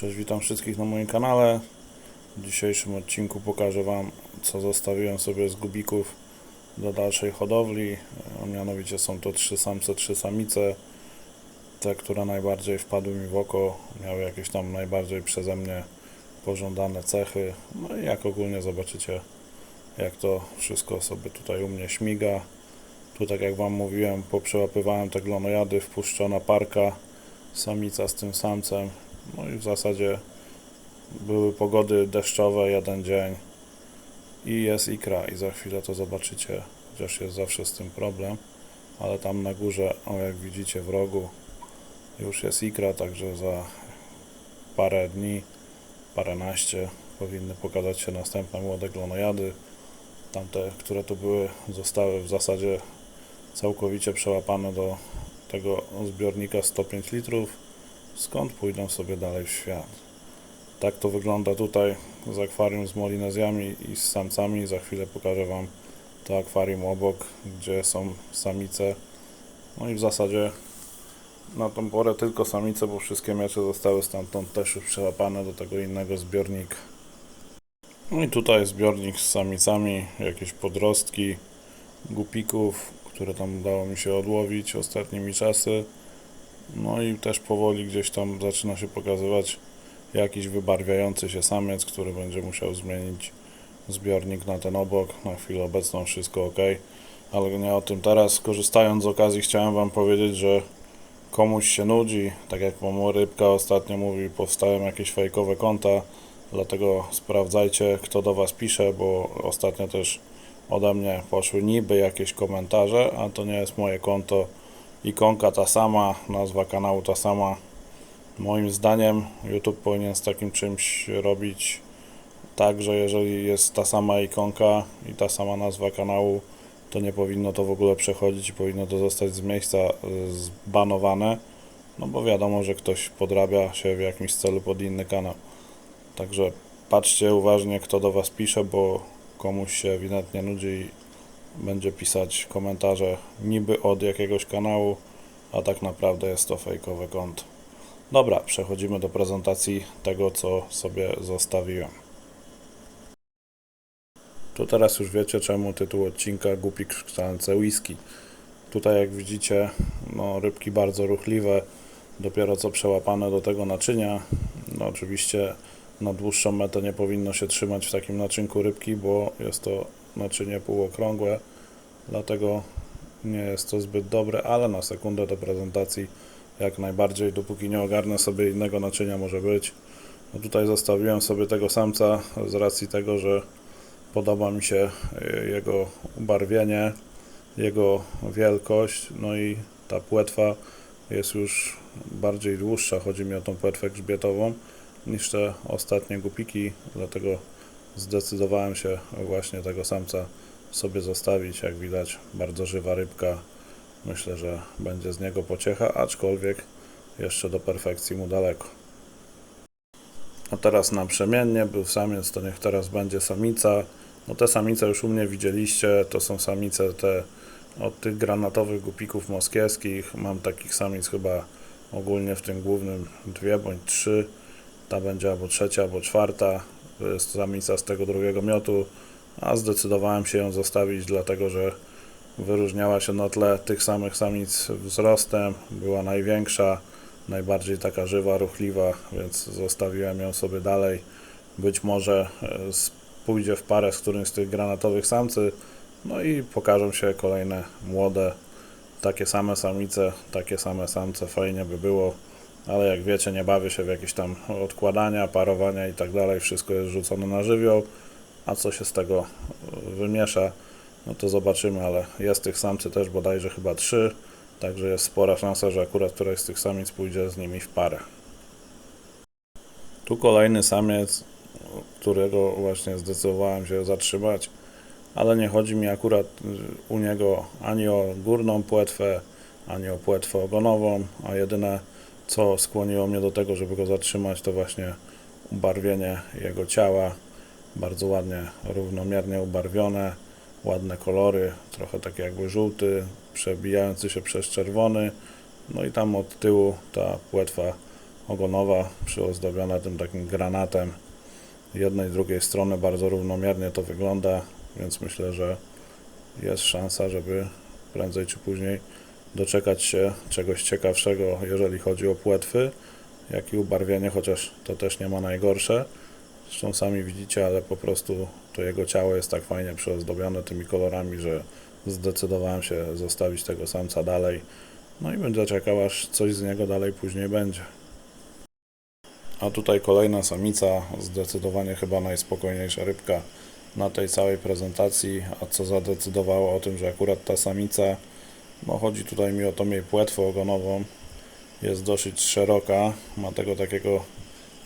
Cześć, witam wszystkich na moim kanale. W dzisiejszym odcinku pokażę Wam, co zostawiłem sobie z gubików do dalszej hodowli. A mianowicie są to trzy samce, trzy samice. Te, które najbardziej wpadły mi w oko, miały jakieś tam najbardziej przeze mnie pożądane cechy. No i jak ogólnie zobaczycie, jak to wszystko sobie tutaj u mnie śmiga. Tu, tak jak Wam mówiłem, poprzełapywałem te glonojady, wpuszczona parka, samica z tym samcem. No i w zasadzie były pogody deszczowe jeden dzień i jest ikra i za chwilę to zobaczycie, chociaż jest zawsze z tym problem, ale tam na górze, o jak widzicie w rogu, już jest ikra, także za parę dni, paręnaście powinny pokazać się następne młode glonojady. Tamte, które tu były, zostały w zasadzie całkowicie przełapane do tego zbiornika 105 litrów skąd pójdą sobie dalej w świat. Tak to wygląda tutaj z akwarium z molinezjami i z samcami. Za chwilę pokażę Wam to akwarium obok, gdzie są samice. No i w zasadzie na tą porę tylko samice, bo wszystkie miecze zostały stamtąd też już przełapane do tego innego zbiornika. No i tutaj zbiornik z samicami, jakieś podrostki, gupików, które tam udało mi się odłowić ostatnimi czasy. No i też powoli gdzieś tam zaczyna się pokazywać jakiś wybarwiający się samiec, który będzie musiał zmienić zbiornik na ten obok. Na chwilę obecną wszystko ok, ale nie o tym teraz. Korzystając z okazji chciałem Wam powiedzieć, że komuś się nudzi, tak jak mamo Rybka ostatnio mówi, powstają jakieś fejkowe konta, dlatego sprawdzajcie kto do Was pisze, bo ostatnio też ode mnie poszły niby jakieś komentarze, a to nie jest moje konto ikonka ta sama, nazwa kanału ta sama. Moim zdaniem YouTube powinien z takim czymś robić tak, że jeżeli jest ta sama ikonka i ta sama nazwa kanału, to nie powinno to w ogóle przechodzić i powinno to zostać z miejsca y, zbanowane, no bo wiadomo, że ktoś podrabia się w jakimś celu pod inny kanał. Także patrzcie uważnie, kto do Was pisze, bo komuś się ewidentnie nudzi będzie pisać komentarze niby od jakiegoś kanału, a tak naprawdę jest to fejkowe konto. Dobra, przechodzimy do prezentacji tego, co sobie zostawiłem. To teraz już wiecie, czemu tytuł odcinka Gupik w szklance whisky. Tutaj jak widzicie, no, rybki bardzo ruchliwe, dopiero co przełapane do tego naczynia. No, oczywiście na dłuższą metę nie powinno się trzymać w takim naczynku rybki, bo jest to naczynie półokrągłe, dlatego nie jest to zbyt dobre, ale na sekundę do prezentacji jak najbardziej, dopóki nie ogarnę sobie innego naczynia może być. No tutaj zostawiłem sobie tego samca z racji tego, że podoba mi się jego ubarwienie, jego wielkość, no i ta płetwa jest już bardziej dłuższa, chodzi mi o tą płetwę grzbietową niż te ostatnie gupiki, dlatego zdecydowałem się właśnie tego samca sobie zostawić. Jak widać, bardzo żywa rybka. Myślę, że będzie z niego pociecha, aczkolwiek jeszcze do perfekcji mu daleko. A teraz naprzemiennie był samiec, to niech teraz będzie samica. No te samice już u mnie widzieliście, to są samice te od tych granatowych gupików moskiewskich. Mam takich samic chyba ogólnie w tym głównym dwie bądź trzy. Ta będzie albo trzecia, albo czwarta. To jest samica z tego drugiego miotu, a zdecydowałem się ją zostawić, dlatego że wyróżniała się na tle tych samych samic wzrostem, była największa, najbardziej taka żywa, ruchliwa, więc zostawiłem ją sobie dalej. Być może s- pójdzie w parę z którymś z tych granatowych samcy, no i pokażą się kolejne młode, takie same samice, takie same samce, fajnie by było ale jak wiecie, nie bawię się w jakieś tam odkładania, parowania i tak dalej. Wszystko jest rzucone na żywioł, a co się z tego e, wymiesza, no to zobaczymy, ale jest tych samcy też bodajże chyba trzy, także jest spora szansa, że akurat któraś z tych samic pójdzie z nimi w parę. Tu kolejny samiec, którego właśnie zdecydowałem się zatrzymać, ale nie chodzi mi akurat y, u niego ani o górną płetwę, ani o płetwę ogonową, a jedyne co skłoniło mnie do tego, żeby go zatrzymać, to właśnie ubarwienie jego ciała. Bardzo ładnie, równomiernie ubarwione, ładne kolory, trochę takie jakby żółty, przebijający się przez czerwony. No i tam od tyłu ta płetwa ogonowa przyozdobiona tym takim granatem jednej i drugiej strony bardzo równomiernie to wygląda, więc myślę, że jest szansa, żeby prędzej czy później doczekać się czegoś ciekawszego, jeżeli chodzi o płetwy, jak i ubarwienie, chociaż to też nie ma najgorsze. Zresztą sami widzicie, ale po prostu to jego ciało jest tak fajnie przyozdobione tymi kolorami, że zdecydowałem się zostawić tego samca dalej. No i będę czekał, aż coś z niego dalej później będzie. A tutaj kolejna samica, zdecydowanie chyba najspokojniejsza rybka na tej całej prezentacji. A co zadecydowało o tym, że akurat ta samica, no chodzi tutaj mi o tą jej płetwę ogonową, jest dosyć szeroka, ma tego takiego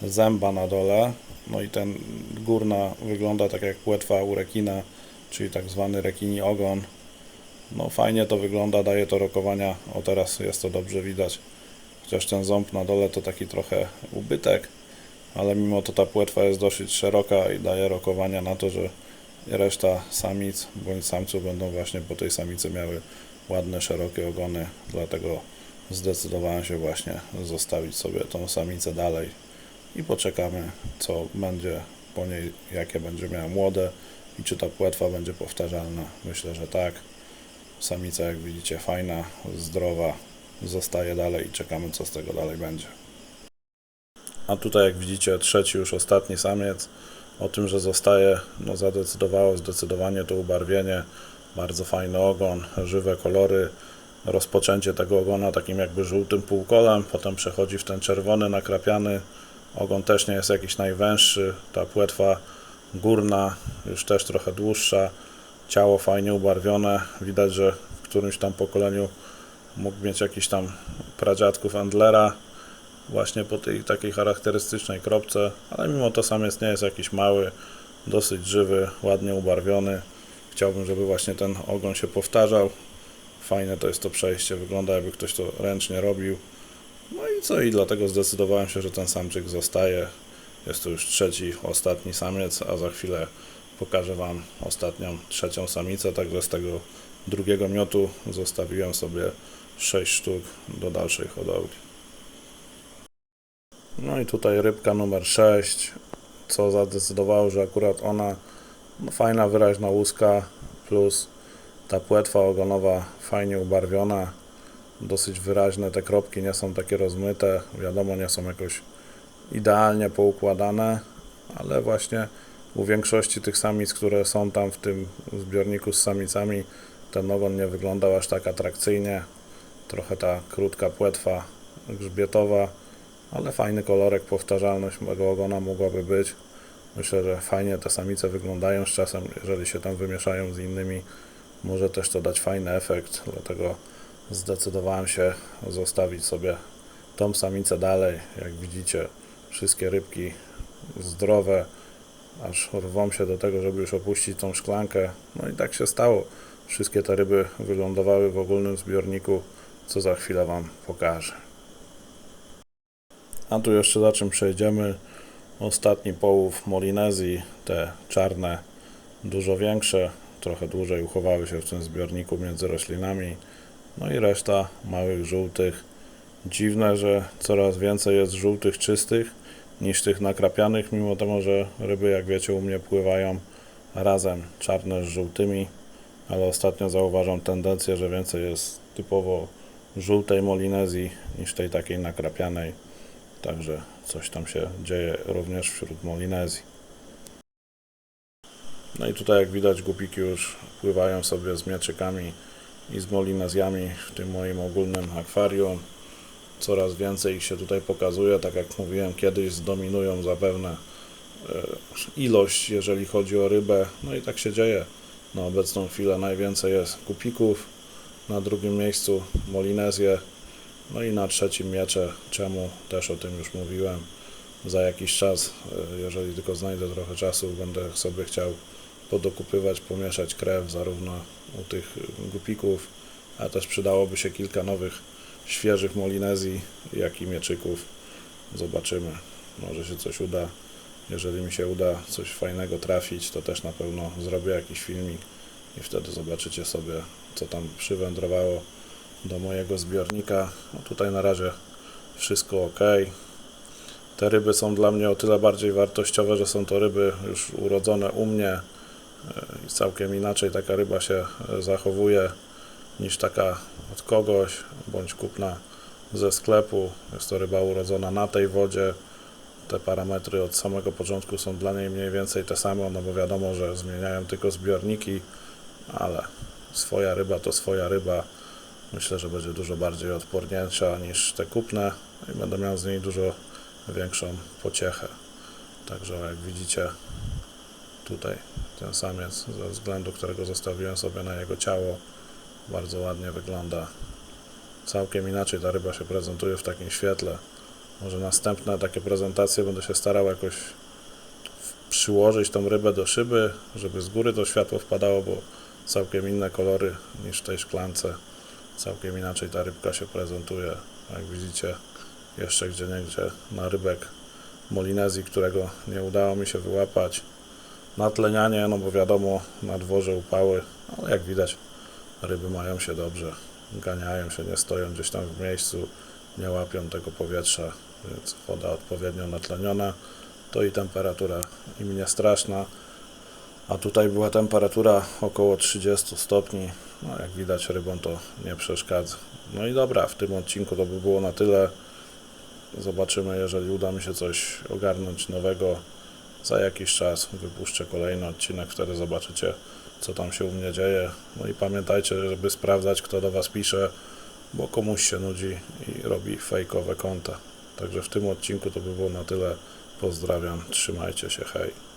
zęba na dole, no i ten górna wygląda tak jak płetwa u rekina, czyli tak zwany rekini ogon. No fajnie to wygląda, daje to rokowania, o teraz jest to dobrze widać. Chociaż ten ząb na dole to taki trochę ubytek, ale mimo to ta płetwa jest dosyć szeroka i daje rokowania na to, że reszta samic bądź samców będą właśnie po tej samicy miały ładne, szerokie ogony, dlatego zdecydowałem się właśnie zostawić sobie tą samicę dalej i poczekamy, co będzie po niej, jakie będzie miała młode i czy ta płetwa będzie powtarzalna. Myślę, że tak. Samica, jak widzicie, fajna, zdrowa, zostaje dalej i czekamy, co z tego dalej będzie. A tutaj, jak widzicie, trzeci już ostatni samiec. O tym, że zostaje, no zadecydowało zdecydowanie to ubarwienie. Bardzo fajny ogon, żywe kolory. Rozpoczęcie tego ogona takim jakby żółtym półkolem, potem przechodzi w ten czerwony, nakrapiany. Ogon też nie jest jakiś najwęższy. Ta płetwa górna, już też trochę dłuższa. Ciało fajnie ubarwione. Widać, że w którymś tam pokoleniu mógł mieć jakiś tam pradziadków Endlera właśnie po tej takiej charakterystycznej kropce, ale mimo to samiec nie jest jakiś mały, dosyć żywy, ładnie ubarwiony. Chciałbym, żeby właśnie ten ogon się powtarzał. Fajne to jest to przejście, wygląda jakby ktoś to ręcznie robił. No i co, i dlatego zdecydowałem się, że ten samczyk zostaje. Jest to już trzeci, ostatni samiec, a za chwilę pokażę Wam ostatnią, trzecią samicę, także z tego drugiego miotu zostawiłem sobie 6 sztuk do dalszej hodowli. No i tutaj rybka numer 6, co zadecydowało, że akurat ona fajna, wyraźna łuska, plus ta płetwa ogonowa fajnie ubarwiona, dosyć wyraźne, te kropki nie są takie rozmyte, wiadomo, nie są jakoś idealnie poukładane, ale właśnie u większości tych samic, które są tam w tym zbiorniku z samicami, ten ogon nie wyglądał aż tak atrakcyjnie, trochę ta krótka płetwa grzbietowa, ale fajny kolorek, powtarzalność mego ogona mogłaby być. Myślę, że fajnie te samice wyglądają z czasem, jeżeli się tam wymieszają z innymi, może też to dać fajny efekt, dlatego zdecydowałem się zostawić sobie tą samicę dalej. Jak widzicie, wszystkie rybki zdrowe, aż rwą się do tego, żeby już opuścić tą szklankę. No i tak się stało. Wszystkie te ryby wylądowały w ogólnym zbiorniku, co za chwilę Wam pokażę. A tu jeszcze za czym przejdziemy. Ostatni połów Molinezji, te czarne, dużo większe, trochę dłużej uchowały się w tym zbiorniku między roślinami. No i reszta małych żółtych. Dziwne, że coraz więcej jest żółtych czystych niż tych nakrapianych, mimo tego, że ryby, jak wiecie, u mnie pływają razem czarne z żółtymi, ale ostatnio zauważam tendencję, że więcej jest typowo żółtej Molinezji niż tej takiej nakrapianej. Także coś tam się dzieje również wśród Molinezji. No i tutaj jak widać gupiki już pływają sobie z mieczykami i z molinezjami w tym moim ogólnym akwarium. Coraz więcej ich się tutaj pokazuje, tak jak mówiłem kiedyś zdominują zapewne e, ilość, jeżeli chodzi o rybę. No i tak się dzieje. Na obecną chwilę najwięcej jest kupików, na drugim miejscu molinezje, no i na trzecim miecze, czemu też o tym już mówiłem. Za jakiś czas, e, jeżeli tylko znajdę trochę czasu, będę sobie chciał podokupywać, pomieszać krew zarówno u tych gupików, a też przydałoby się kilka nowych, świeżych molinezji, jak i mieczyków. Zobaczymy, może się coś uda. Jeżeli mi się uda coś fajnego trafić, to też na pewno zrobię jakiś filmik i wtedy zobaczycie sobie, co tam przywędrowało do mojego zbiornika. No tutaj na razie wszystko ok. te ryby są dla mnie o tyle bardziej wartościowe, że są to ryby już urodzone u mnie e, i całkiem inaczej taka ryba się e, zachowuje niż taka od kogoś bądź kupna ze sklepu. Jest to ryba urodzona na tej wodzie. Te parametry od samego początku są dla niej mniej więcej te same, no bo wiadomo, że zmieniają tylko zbiorniki, ale swoja ryba to swoja ryba. Myślę, że będzie dużo bardziej odporniejsza niż te kupne i będę miał z niej dużo większą pociechę. Także jak widzicie, tutaj ten samiec, ze względu którego zostawiłem sobie na jego ciało, bardzo ładnie wygląda. Całkiem inaczej ta ryba się prezentuje w takim świetle. Może następne takie prezentacje będę się starał jakoś przyłożyć tą rybę do szyby, żeby z góry to światło wpadało, bo całkiem inne kolory niż w tej szklance. Całkiem inaczej ta rybka się prezentuje. Jak widzicie, jeszcze gdzie niegdzie na rybek Molinezji, którego nie udało mi się wyłapać. Natlenianie, no bo wiadomo, na dworze upały, ale jak widać, ryby mają się dobrze, ganiają się, nie stoją gdzieś tam w miejscu, nie łapią tego powietrza, więc woda odpowiednio natleniona, to i temperatura im nie straszna, a tutaj była temperatura około 30 stopni, no jak widać rybom to nie przeszkadza. No i dobra, w tym odcinku to by było na tyle. Zobaczymy, jeżeli uda mi się coś ogarnąć nowego. Za jakiś czas wypuszczę kolejny odcinek, wtedy zobaczycie, co tam się u mnie dzieje. No i pamiętajcie, żeby sprawdzać, kto do Was pisze, bo komuś się nudzi i robi fejkowe konta. Także w tym odcinku to by było na tyle. Pozdrawiam, trzymajcie się, hej.